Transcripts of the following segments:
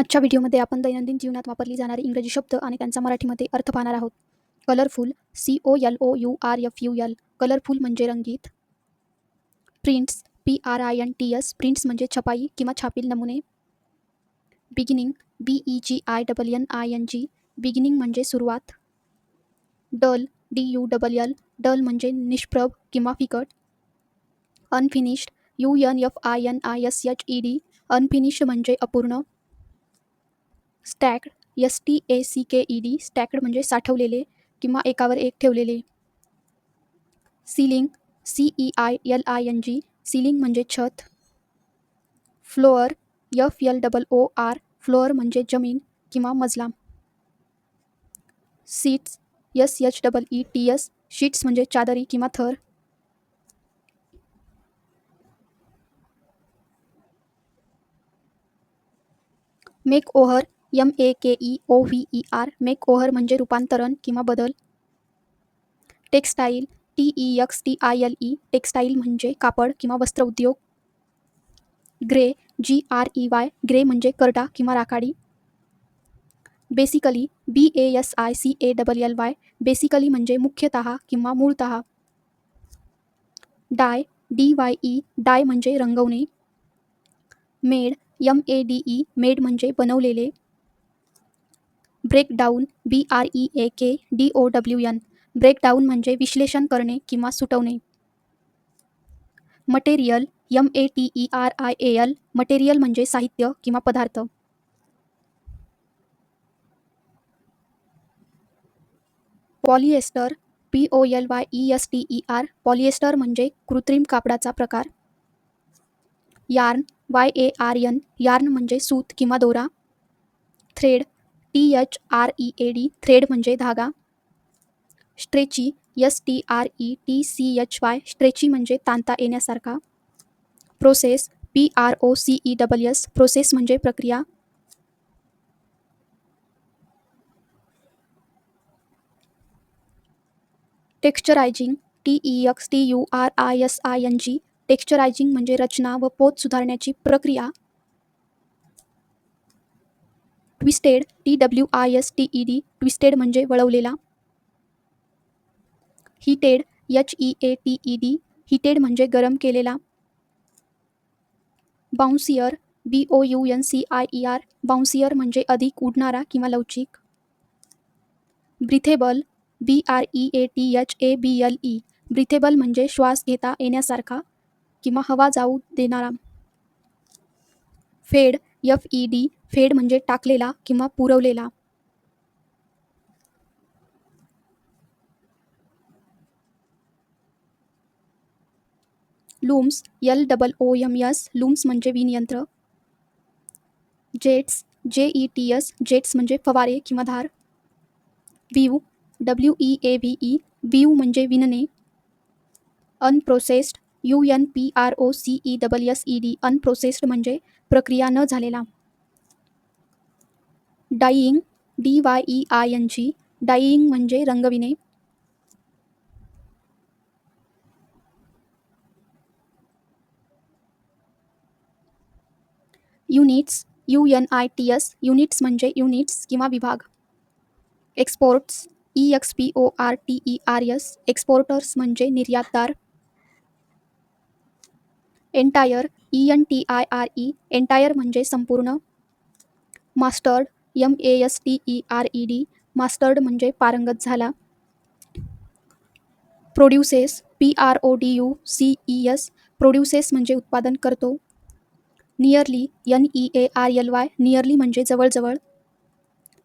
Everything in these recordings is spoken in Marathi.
आजच्या व्हिडिओमध्ये आपण दैनंदिन जीवनात वापरली जाणारी इंग्रजी शब्द आणि त्यांचा मराठीमध्ये अर्थ पाहणार आहोत. Colourful C O L O U R F U L colourful म्हणजे रंगीत. Prints P R I N T S prints म्हणजे छपाई किंवा छापील नमुने. Beginning B E G I double N I N G beginning म्हणजे सुरुवात. Dull D U double L dull म्हणजे निष्प्रभ किंवा फिकट. Unfinished U N F I N I S H E D unfinished म्हणजे अपूर्ण. Stacked S T A C K E D stacked म्हणजे साठवलेले किंवा एकावर एक ठेवलेले. Ceiling C E I L I N G ceiling म्हणजे छत. Floor F L double O R floor म्हणजे ज़मीन किंवा मजला sheets S H double E T S sheets म्हणजे चादरी किंवा थर. Make over O V E R make over म्हणजे रूपांतरण किंवा बदल. Textile T E X T I L E textile म्हणजे कापड किंवा वस्त्र उद्योग. Grey G R E Y grey म्हणजे करडा किंवा राखाडी. Basically B A S I C A double L Y basically म्हणजे मुख्यतः किंवा मूळतः. Dye D Y E dye म्हणजे रंगवणे. Made M A D E made म्हणजे बनवलेले. Breakdown B R E A K D O W N breakdown म्हणजे विश्लेषण करणे किंवा सुटवणे. Material M A T E R I A L material म्हणजे साहित्य किंवा पदार्थ. Polyester P O L Y E S T E R polyester म्हणजे कृत्रिम कापडाचा प्रकार. Yarn Y A R N yarn म्हणजे सूत किंवा दोरा. Thread T H R E A D thread म्हणजे धागा. Stretchy S T R E T C H Y stretchy म्हणजे तांता येण्यासारखा. Process P R O C E double S process म्हणजे प्रक्रिया. Texturizing T E X T U R I S I N G texturizing म्हणजे रचना व पोत सुधारण्याची प्रक्रिया. Twisted T W I S T E D twisted म्हणजे वळवलेला. Heated H E A T E D heated म्हणजे गरम केलेला. Bouncier B O U N C I E R bouncier म्हणजे अधिक उडणारा किंवा लवचिक. Breathable B R E A T H A B L E breathable म्हणजे श्वास घेता येण्यासारखा किंवा हवा जाऊ देणारा. फेड एफ़ ई डी फेड म्हणजे टाकलेला किंवा पुरवलेला. Looms, L double O M S, looms म्हणजे विनियंत्र. Jets, J E T S, jets म्हणजे फवारे किंवा धार. Weave, W E A V E, weave म्हणजे विणणे unprocessed, U N P R O C E double S E D, unprocessed म्हणजे प्रक्रिया न झालेला. Dyeing D Y E I N G dyeing म्हणजे रंगविणे. Units U N I T S units म्हणजे युनिट्स किंवा विभाग. Exports E X P O R T E R S exporters म्हणजे निर्यातदार. Entire E N T I R E entire म्हणजे संपूर्ण. Mastered M A S T E R E D mastered म्हणजे पारंगत झाला. Produces P R O D U C E S produces म्हणजे उत्पादन करतो. Nearly N E A R L Y nearly म्हणजे जवळजवळ.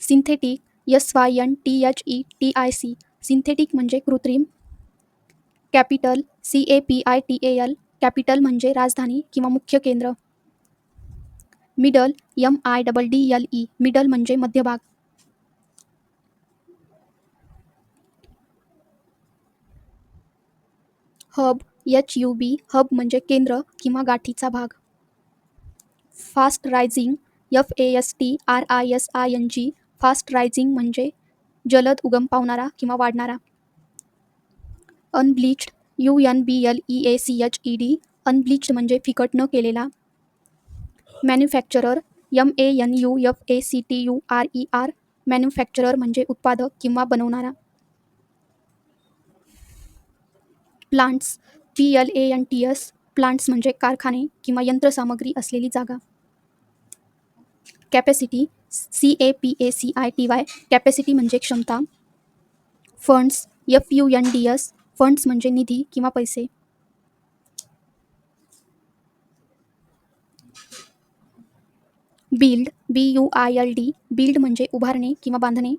Synthetic S Y N T H E T I C synthetic म्हणजे कृत्रिम. Capital C A P I T A L capital म्हणजे राजधानी किंवा मुख्य केंद्र. Middle M I double D L E middle म्हणजे मध्यभाग. Hub H U B hub म्हणजे केंद्र किंवा गाठीचा भाग. Fast rising F A S T R I S I N G fast rising म्हणजे जलद उगम पावणारा किंवा वाढणारा. Unbleached U N B L E A C H E D unbleached म्हणजे फिकट न केलेला. Manufacturer M A N U F A C T U R E R manufacturer म्हणजे उत्पादक किंवा बनवणारा. Plants P L A N T S plants म्हणजे कारखाने किंवा यंत्रसामग्री असलेली जागा. Capacity C A P A C I T Y capacity म्हणजे क्षमता. Funds F U N D S funds म्हणजे निधी किंवा पैसे. Build B U I L D build म्हणजे उभारणे किंवा बांधणे.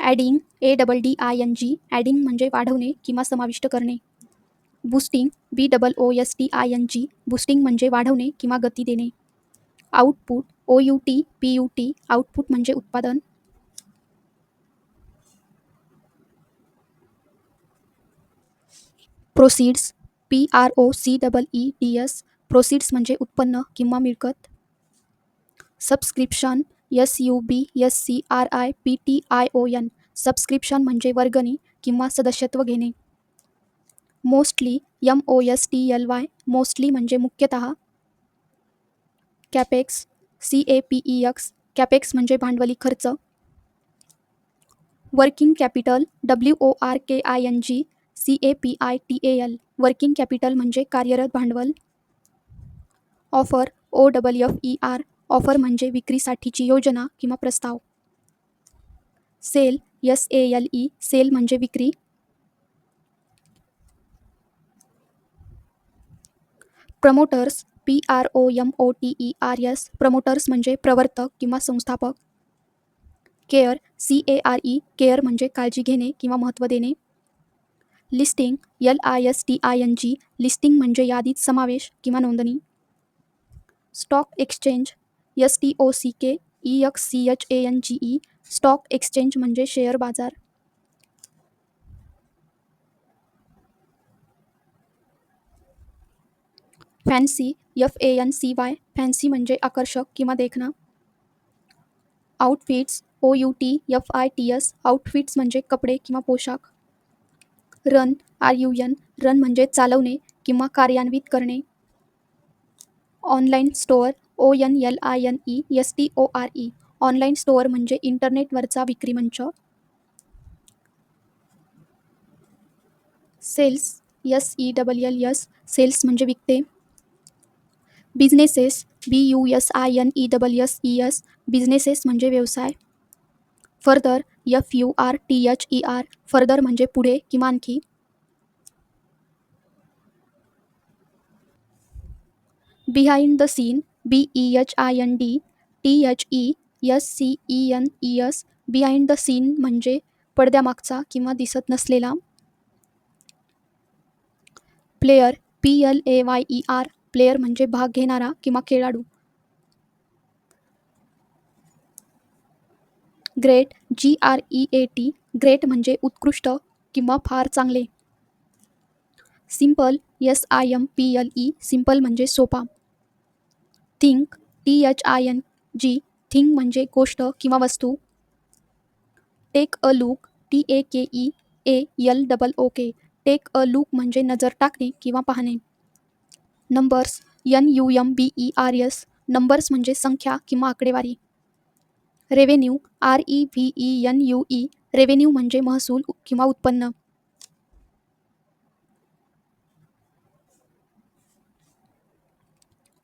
Adding A double D I N G adding म्हणजे वाढवणे किंवा समाविष्ट करणे. Boosting B double O S T I N G boosting म्हणजे वाढवणे किंवा गती देणे. Output O U T P U T output म्हणजे उत्पादन. Proceeds P R O C double E D S proceeds म्हणजे उत्पन्न किंवा मिळकत. Subscription S U B S C R I P T I O N subscription म्हणजे वर्गणी किंवा सदस्यत्व घेणे. Mostly M O S T L Y mostly म्हणजे मुख्यतः. Capex C A P E X capex म्हणजे भांडवली खर्च. Working capital W O R K I N G C A P I T A L working capital म्हणजे कार्यरत भांडवल. Offer O double F E R offer म्हणजे विक्रीसाठीची योजना किंवा प्रस्ताव. Sale S A L E sale म्हणजे विक्री. Promoters P R O M O T E R S promoters म्हणजे प्रवर्तक किंवा संस्थापक. Care C A R E care म्हणजे काळजी घेणे किंवा महत्त्व देणे. Listing, L I S T I N G, listing म्हणजे यादीत समावेश किंवा नोंदणी. Stock exchange, S T O C K E X C H A N G E, stock exchange म्हणजे शेअर बाज़ार. Fancy, F A N C Y, fancy म्हणजे आकर्षक किंवा देखणा. Outfits, O U T, F I T S, outfits म्हणजे कपडे किंवा पोशाख. Run R U N run म्हणजे चालवणे किंवा कार्यान्वित करणे. Online store O N L I N E S T O R E. Online store म्हणजे इंटरनेटवरचा विक्री मंच. Sales S E double L S sales म्हणजे विकते. Businesses B U S I N E double S E S businesses म्हणजे व्यवसाय. Further F U R T H E R further म्हणजे पुढे किंवा आणखी behind the scene B E H I N D T H E S C E N E S behind the scene म्हणजे पडद्यामागचा किंवा दिसत नसलेला. Player P L A Y E R player म्हणजे भाग घेणारा किंवा खेळाडू. Great G R E A T great म्हणजे उत्कृष्ट किंवा फार चांगले. Simple S I M P L E simple म्हणजे सोपा. Thing T H I N G thing म्हणजे गोष्ट किंवा वस्तू. Take a look T A K E A L double O K take a look म्हणजे नजर टाकणे किंवा पाहणे. Numbers N U M B E R S numbers म्हणजे संख्या किंवा आकडेवारी. Revenue R E V E N U E revenue म्हणजे महसूल किंवा उत्पन्न.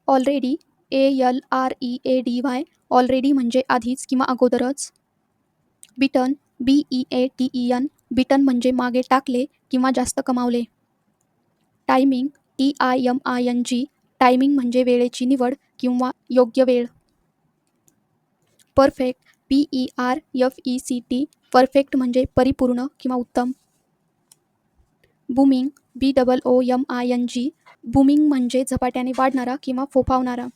Already A L R E A D Y already म्हणजे आधीच किंवा अगोदरच. Beaten B E A T E N beaten म्हणजे मागे टाकले किंवा जास्त कमावले. Timing T I M I N G timing म्हणजे वेळेची निवड किंवा योग्य वेळ. Perfect P E R F E C T perfect म्हणजे परिपूर्ण किंवा उत्तम. Booming B double O M I N G booming म्हणजे झपाट्याने वाढणारा किंवा फोफावणारा.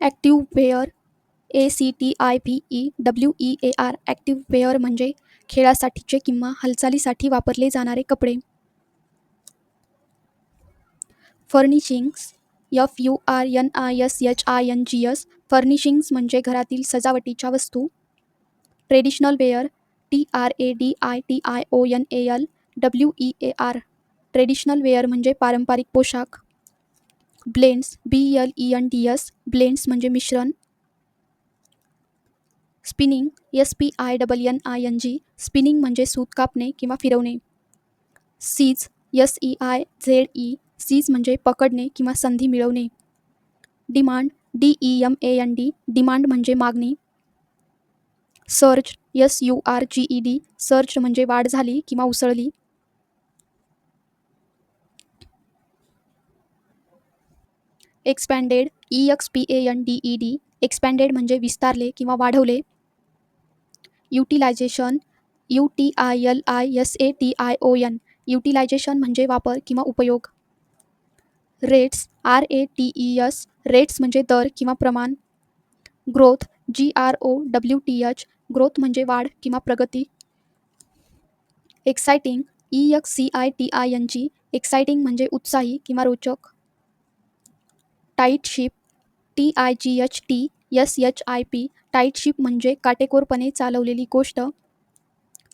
Active wear A C T I V E W E A R active wear म्हणजे खेळासाठीचे किंवा हालचालीसाठी वापरले जाणारे कपडे. Furnishings F U R N I S H I N G S furnishings म्हणजे घरातील सजावटीच्या वस्तू. Traditional wear T R A D I T I O N A L W E A R traditional wear म्हणजे पारंपरिक पोशाख. Blends B L E N D S blends म्हणजे मिश्रण. Spinning S P I double N I N G spinning म्हणजे सूत कापणे किंवा फिरवणे. Seize S E I Z E seize म्हणजे पकडणे किंवा संधी मिळवणे. Demand D E M A N D demand म्हणजे मागणी. Surge S U R G E D surge म्हणजे वाढ झाली किंवा उसळली. Expanded E X P A N D E D expanded म्हणजे विस्तारले किंवा वाढवले. Utilisation U T I L I S A T I O N utilisation म्हणजे वापर किंवा उपयोग. Rates R A T E S rates म्हणजे दर किंवा प्रमाण growth G R O W T H growth म्हणजे वाढ किंवा प्रगती exciting E X C I T I N G exciting म्हणजे उत्साही किंवा रोचक tight ship T I G H T S H I P tight ship म्हणजे काटेकोरपणे चालवलेली गोष्ट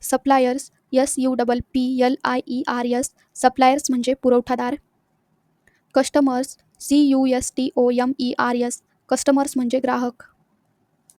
suppliers S U double P L I E R S suppliers म्हणजे पुरवठादार customers C U S T O M E R S customers म्हणजे ग्राहक.